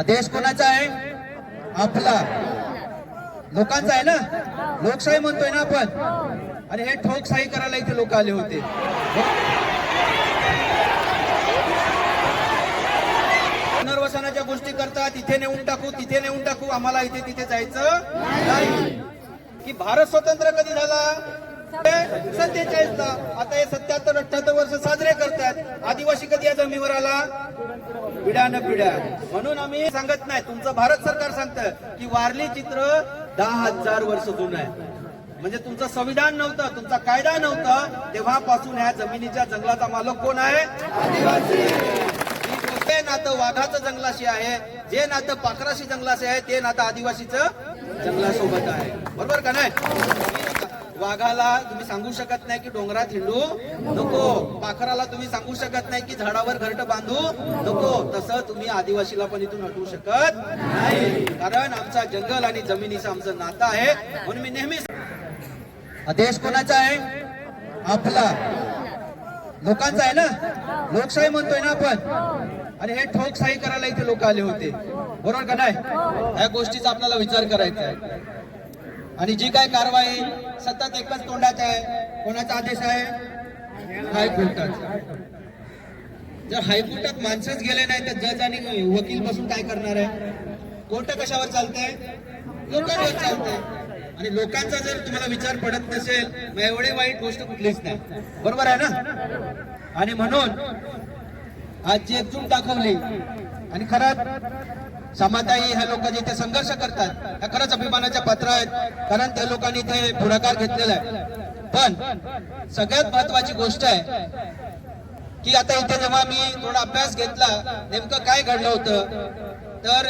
हा देश कोणाचा आहे? आपला. लोकांचा आहे ना? लोकशाही म्हणतोय ना आपण. आणि हे ठोकशाही करायला इथे लोक आले होते. पुनर्वसनाच्या गोष्टी करतात. इथे नेऊन टाकू तिथे नेऊन टाकू. आम्हाला इथे तिथे जायचं नाही. की भारत स्वतंत्र कधी झाला? सत्तेचाळीस ला आता हे सत्याहत्तर अठ्याहत्तर वर्ष साजरे करतात आदिवासी कधी या जमिनीवर आला? पिढ्या न पिढ्या म्हणून आम्ही सांगत नाही. तुमचं भारत सरकार सांगतं की वारली चित्र दहा हजार वर्ष जुनं आहे. म्हणजे तुमचं संविधान नव्हतं तुमचा कायदा नव्हता तेव्हापासून ह्या जमिनीच्या जंगलाचा मालक कोण आहे? आदिवासी. जे नातं? वाघाचं जंगलाशी आहे. जे नातं पाखराशी जंगलाशी आहे ते नातं आदिवासीचं जंगलासोबत आहे. बरोबर का नाही? वाघाला तुम्ही सांगू शकत नाही की डोंगरात हिंडू नको. पाखराला तुम्ही सांगू शकत नाही की झाडावर घरट बांधू नको. तसं तुम्ही आदिवासीला पण इथून हटवू शकत नाही. कारण आमचा जंगल आणि जमिनीचं आमचं नातं आहे. म्हणून मी नेहमीच देश कोणाचा आहे? आपला. लोकांचा आहे ना? लोकशाही म्हणतोय ना आपण. आणि हे ठोकशाही करायला इथे लोक आले होते. बरोबर का नाही? या गोष्टीचा आपल्याला विचार करायचा आहे. आणि जी काय कारवाई सतत एकच तोंडात आहे कोणाचा आदेश आहे? हायकोर्टाचा जर हायकोर्टात माणसंच गेले नाही तर जज आणि वकील बसून काय करणार आहे? कोर्ट कशावर चालतंय? लोकांवर चालतंय. आणि लोकांचा जर तुम्हाला विचार पडत नसेल मग एवढे वाईट गोष्ट कुठलीच नाही. बरोबर आहे ना? आणि म्हणून आज जी एकजूट दाखवली आणि खरंच समाताई ह्या लोक जिथे संघर्ष करतात. ह्या खरंच अभिमानाच्या पात्र आहेत कारण त्या लोकांनी इथे पुढाकार घेतलेला आहे. पण सगळ्यात महत्वाची गोष्ट आहे की आता इथे जेव्हा मी थोडा अभ्यास घेतला नेमकं काय घडलं होतं तर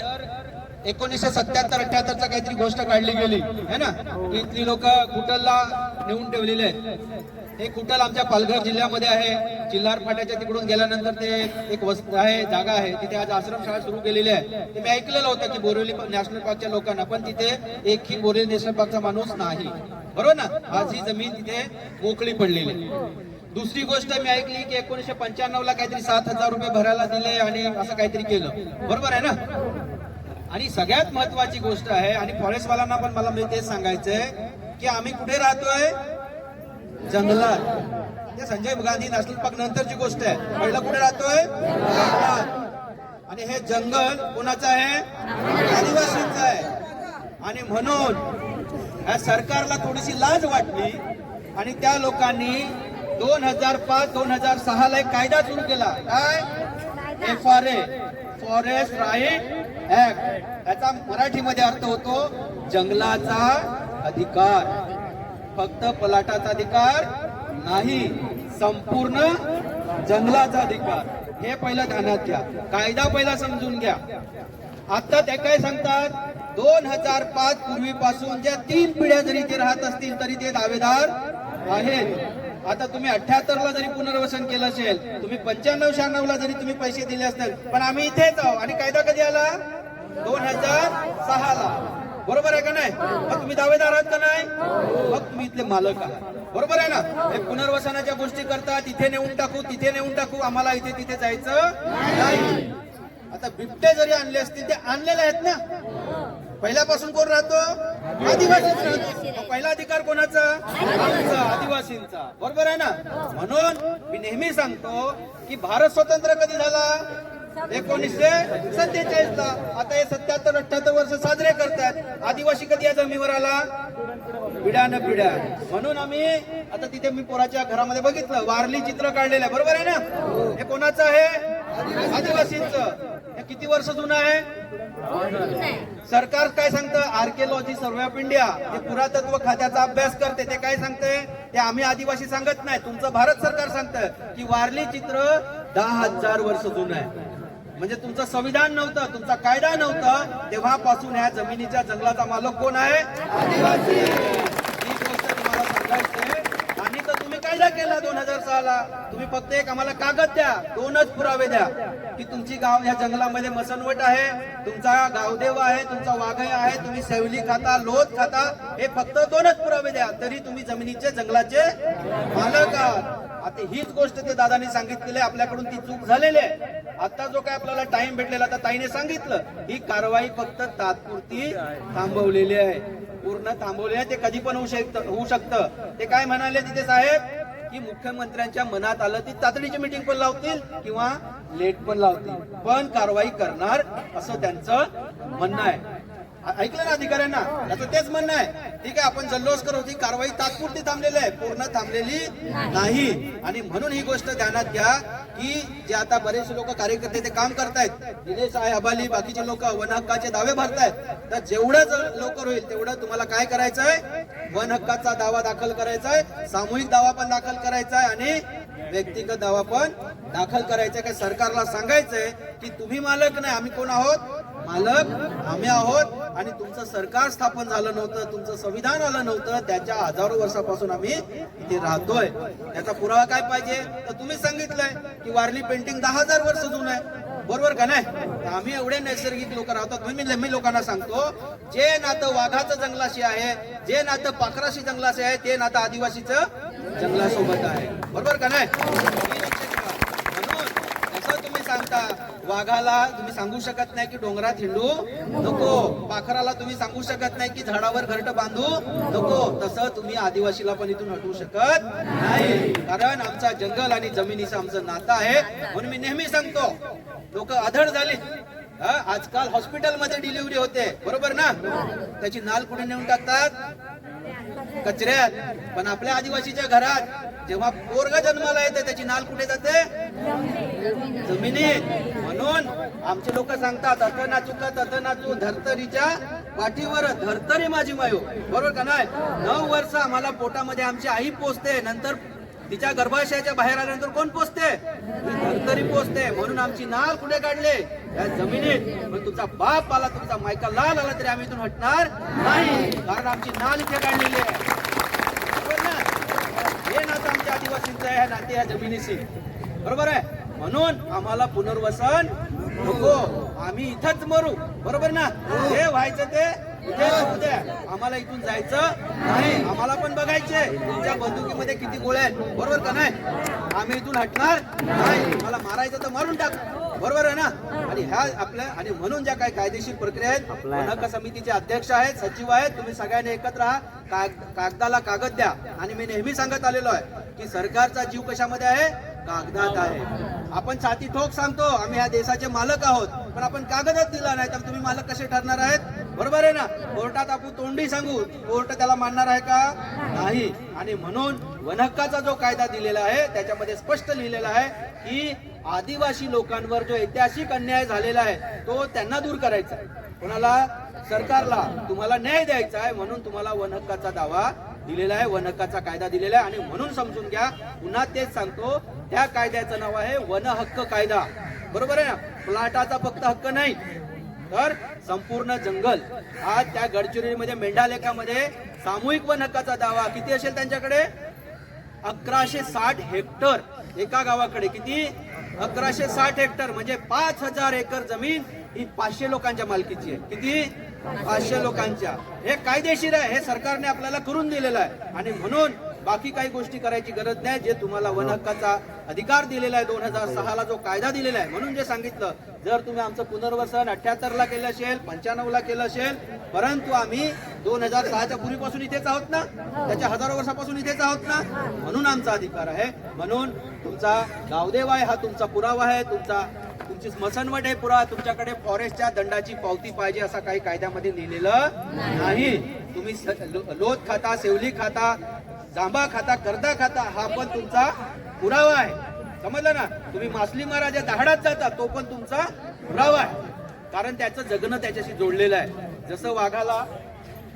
एकोणीसशे सत्याहत्तर अठ्याहत्तरचा काहीतरी गोष्ट काढली गेली. है ना? की इथली लोक कुटलला नेऊन ठेवलेले आहेत. हे कुटल आमच्या पालघर जिल्ह्यामध्ये आहे. चिल्हार फाट्याच्या तिकडून गेल्यानंतर ते एक वस्त आहे जागा आहे. तिथे आज आश्रमशाळा सुरू केलेली आहे. ते मी ऐकलेलं होतं की बोरिवली नॅशनल पार्कच्या लोकांना पण तिथे एकही बोरिवली नॅशनल पार्कचा माणूस नाही. बरोबर ना? आज ही जमीन तिथे मोकळी पडलेली आहे. दुसरी गोष्ट मी ऐकली की एकोणीशे पंच्याण्णव ला काहीतरी सात हजार रुपये भरायला दिले आणि असं काहीतरी केलं. बरोबर आहे ना? आणि सगळ्यात महत्वाची गोष्ट आहे आणि फॉरेस्टवाल्यांना पण मला म्हणजे तेच सांगायचंय की आम्ही कुठे राहतोय? जंगलात. ते संजय गांधी नॅशनल पार्क नंतरची गोष्ट आहे. पहिला कुठे राहतोय? जंगलात. आणि हे जंगल कोणाचं आहे? आदिवासींचं आहे. आणि म्हणून या सरकारला थोडीशी लाज वाटली आणि त्या लोकांनी दोन हजार पाच दोन हजार सहा ला एक कायदा सुरू केला. काय? F R A. Forest right त्याचा मराठीमध्ये अर्थ होतो जंगलाचा अधिकार. फक्त पलाटाचा अधिकार नाही संपूर्ण जंगलाचा अधिकार. हे पहिलं ध्यानात घ्या. कायदा पहिला समजून घ्या. आता ते काय सांगतात? दोन हजार पाच पूर्वीपासून ज्या तीन पिढ्या जरी ते राहत असतील तरी ते दावेदार आहेत. आता तुम्ही अठ्याहत्तर ला जरी पुनर्वसन केलं असेल तुम्ही पंच्याण्णव शहाण्णव ला जरी तुम्ही पैसे दिले असतील पण आम्ही इथेच आहोत. आणि कायदा कधी आला? दोन हजार सहा ला बरोबर आहे का नाही? मग तुम्ही दावेदार आहात का नाही? मग तुम्ही इथले मालक आहात. बरोबर आहे ना? हे पुनर्वसनाच्या गोष्टी करता तिथे नेऊन टाकू तिथे नेऊन टाकू आम्हाला इथे तिथे जायचं नाही. आता बिबटे जरी आणले असतील ते आणलेले आहेत ना? पहिल्यापासून कोण राहतो? आदिवासीच राहतो. पहिला अधिकार कोणाचा? आदिवासींचा. बरोबर आहे ना? म्हणून मी नेहमी सांगतो की भारत स्वतंत्र कधी झाला? एकोणीसशे सत्तेचाळीस ला आता हे सत्याहत्तर अठ्याहत्तर वर्ष साजरे करतात आदिवासी कधी या जमिनीवर आला? पिढ्या न पिढ्या म्हणून आम्ही आता तिथे मी पोराच्या घरामध्ये बघितलं वारली चित्र काढलेलं आहे. बरोबर आहे ना? हे कोणाचं आहे? आदिवासींचं. हे किती वर्ष जुनं आहे? सरकार काय सांगतं? Archaeology survey of India. हे पुरातत्व खात्याचा अभ्यास करते. ते काय सांगते ते आम्ही आदिवासी सांगत नाही. तुमचं भारत सरकार सांगतं की वारली चित्र दहा हजार वर्ष जुनं आहे. म्हणजे तुमचं संविधान नव्हतं तुमचा कायदा नव्हता तेव्हापासून ह्या जमिनीच्या जंगलाचा मालक कोण आहे. आणि तर तुम्ही कायदा केला दोन हजार सहाला. तुम्ही फक्त एक आम्हाला कागद द्या दोनच पुरावे द्या. की तुमची गाव या जंगलामध्ये मसनवट आहे तुमचा गावदेव आहे तुमचा वाघय आहे तुम्ही सेवली खाता लोथ खाता हे फक्त दोनच पुरावे द्या. तरी तुम्ही जमिनीचे जंगलाचे मालक आहात. आता हीच गोष्ट ते दादानी सांगितलेली आहे आपल्याकडून ती चूक झालेली आहे. आता जो काय आपल्याला टाइम भेटलेला आता ताईने सांगितलं ही कारवाई फक्त तात्पुरती थांबवलेली आहे. पूर्ण थांबवली आहे ते कधी पण होऊ शकतं होऊ शकतं. ते काय म्हणाले तिथे साहेब? की मुख्यमंत्र्यांच्या मनात आलं ती तातडीची मिटिंग पण लावतील किंवा लेट पण लावतील. पण कारवाई करणार असं त्यांचं म्हणणं आहे. ऐकलं ना अधिकाऱ्यांना? त्याचं तेच म्हणणं आहे. ठीक आहे आपण जल्लोष करत होती कारवाई तात्पुरती थांबलेली आहे. पूर्ण थांबलेली नाही. आणि म्हणून ही गोष्ट ध्यानात घ्या की जे आता बरेचसे लोक कार्यकर्ते ते काम करतायत दिनेश आहे अबाली बाकीचे लोक वन हक्काचे दावे भरतायत. तर जेवढं लवकर होईल तेवढं तुम्हाला काय करायचंय? वन हक्काचा दावा दाखल करायचा आहे सामूहिक दावा पण दाखल करायचा आहे आणि व्यक्तिगत दावा पण दाखल करायचा आहे सरकारला सांगायचंय की तुम्ही मालक नाही आम्ही कोण आहोत? मालक आम्ही आहोत आणि तुमचं सरकार स्थापन झालं नव्हतं तुमचं संविधान आलं नव्हतं त्याच्या हजारो वर्षापासून आम्ही इथे राहतोय. त्याचा पुरावा काय पाहिजे? तर तुम्ही सांगितलंय की वारली पेंटिंग दहा हजार वर्ष जुनं आहे. बरोबर का नाही? तर आम्ही एवढे नैसर्गिक लोक राहतो. तुम्ही मी लोकांना सांगतो जे नातं वाघाचं जंगलाशी आहे जे नातं पाखराशी जंगलाशी आहे ते नातं आदिवासीचं जंगलासोबत आहे. बरोबर का नाही? म्हणून जसं तुम्ही सांगता वाघाला तुम्ही सांगू शकत नाही की डोंगरात हिंडू नको. पाखराला तुम्ही सांगू शकत नाही की झाडावर घरट बांधू नको. तसं तुम्ही आदिवासीला पण इथून हटवू शकत नाही. कारण आमचा जंगल आणि जमिनीचं आमचं नातं आहे. म्हणून मी नेहमी सांगतो लोक आधड झाली. आजकाल हॉस्पिटलमध्ये डिलिव्हरी होते. बरोबर ना? त्याची नाल कुठे नेऊन टाकतात? कचऱ्यात. पण आपल्या आदिवासीच्या घरात जेव्हा पोरग जन्माला येते त्याची नाल कुठे जाते? जमिनीत. म्हणून आमचे लोक सांगतात अथ नाचुका तथ नाचू धर्तरीच्या पाठीवर धर्तरी माझी मायो. बरोबर का नाही? नऊ वर्ष आम्हाला पोटामध्ये आमची आई पोचते नंतर तिच्या गर्भाशयाच्या बाहेर आल्यानंतर कोण पोचते धर्तरी पोचते म्हणून आमची नाल कुठे काढले? या जमिनीत. पण तुमचा बाप आला तुमचा मायका लाल आला तरी आम्ही इथून हटणार नाही. कारण आमची नाल इथे काढलेली आहे बरोबर ना हे नातं आमच्या आदिवासींचं आहे नाते ह्या जमिनीशी. बरोबर आहे? म्हणून आम्हाला पुनर्वसन नको. आम्ही इथंच मरू. बरोबर ना? हे व्हायचं ते उद्या आम्हाला इथून जायचं नाही. आम्हाला पण बघायचे तुमच्या बंदुकीमध्ये किती गोळ्या आहेत. बरोबर का नाही? आम्ही इथून हटणार नाही. मला मारायचं तर मारून टाक. बरोबर आहे ना? आणि ह्या आपल्या आणि म्हणून ज्या काही कायदेशीर प्रक्रिया आहेत वनहक्क समितीचे अध्यक्ष आहेत सचिव आहेत तुम्ही सगळ्यांनी एकत्र राहा काग- कागदाला कागद द्या. आणि मी नेहमी सांगत आलेलो आहे की सरकारचा जीव कशामध्ये आहे? कागदात आहे. आपण छाती ठोक सांगतो आम्ही ह्या देशाचे मालक आहोत. पण आपण कागदच दिला नाही तर तुम्ही मालक कसे ठरणार आहेत? बरोबर आहे ना? कोर्टात आपण तोंडी सांगू. कोर्ट त्याला मानणार आहे का? नाही. आणि म्हणून वनहक्काचा जो कायदा दिलेला आहे त्याच्यामध्ये स्पष्ट लिहिलेला आहे की आदिवासी लोकांवर जो ऐतिहासिक अन्याय झालेला आहे तो त्यांना दूर करायचा आहे. कोणाला? सरकारला. तुम्हाला न्याय द्यायचा आहे म्हणून तुम्हाला वनहक्काचा दावा दिलेला आहे वनहक्काचा कायदा दिलेला आहे. आणि म्हणून समजून घ्या पुन्हा तेच सांगतो त्या कायद्याचं नाव आहे वनहक्क कायदा. बरोबर आहे ना? प्लाटाचा फक्त हक्क नाही. तर संपूर्ण जंगल. आज त्या गडचिरोलीमध्ये मेंढालेखामध्ये सामूहिक वन हक्काचा दावा किती असेल त्यांच्याकडे? अकराशे साठ हेक्टर एका गावाकडे. किती? अकराशे साठ हेक्टर. म्हणजे पाच हजार एकर जमीन ही पाचशे लोकांच्या मालकीची आहे. किती? पाचशे लोकांच्या. हे कायदेशीर आहे. हे सरकारने आपल्याला करून दिलेलं आहे. आणि म्हणून बाकी काही गोष्टी करायची गरज नाही जे तुम्हाला वन हक्काचा अधिकार दिलेला आहे दोन हजार सहाला जो कायदा दिलेला आहे. म्हणून जे सांगितलं जर तुम्ही आमचं पुनर्वसन अठ्याहत्तर ला केलं असेल पंच्याण्णव ला केलं असेल परंतु आम्ही दोन हजार सहाच्या पूर्वीपासून इथेच आहोत ना? त्याच्या हजारो वर्षापासून इथेच आहोत ना? म्हणून आमचा अधिकार आहे. म्हणून तुमचा गावदेव आहे हा तुमचा पुरावा आहे तुमचा तुमची स्मशानवट आहे पुरा तुमच्याकडे फॉरेस्टच्या दंडाची पावती पाहिजे असा काही कायद्यामध्ये लिहिलेलं नाही. तुम्ही लोत लोथ खाता सेवली खाता जांभा खाता करदा खाता हा पण तुमचा पुरावा आहे. समजलं ना? तुम्ही मासली महाराजा दहाडात जाता तो पण तुमचा पुरावा आहे. कारण त्याचं जगणं त्याच्याशी जोडलेलं आहे. जसं वाघाला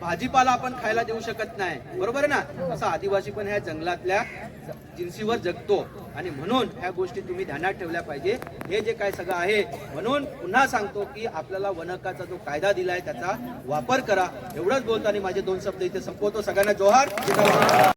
भाजीपाला आपण खायला देऊ शकत नाही. बरोबर आहे ना? तसं आदिवासी पण ह्या जंगलातल्या जिन्सीवर जगतो. आणि म्हणून ह्या गोष्टी तुम्ही ध्यानात ठेवल्या पाहिजे. हे जे काय सगळं आहे म्हणून पुन्हा सांगतो की आपल्याला वनकाचा जो कायदा दिलाय त्याचा वापर करा. एवढंच बोलताना माझे दोन शब्द इथे संपवतो. सगळ्यांना जोहार.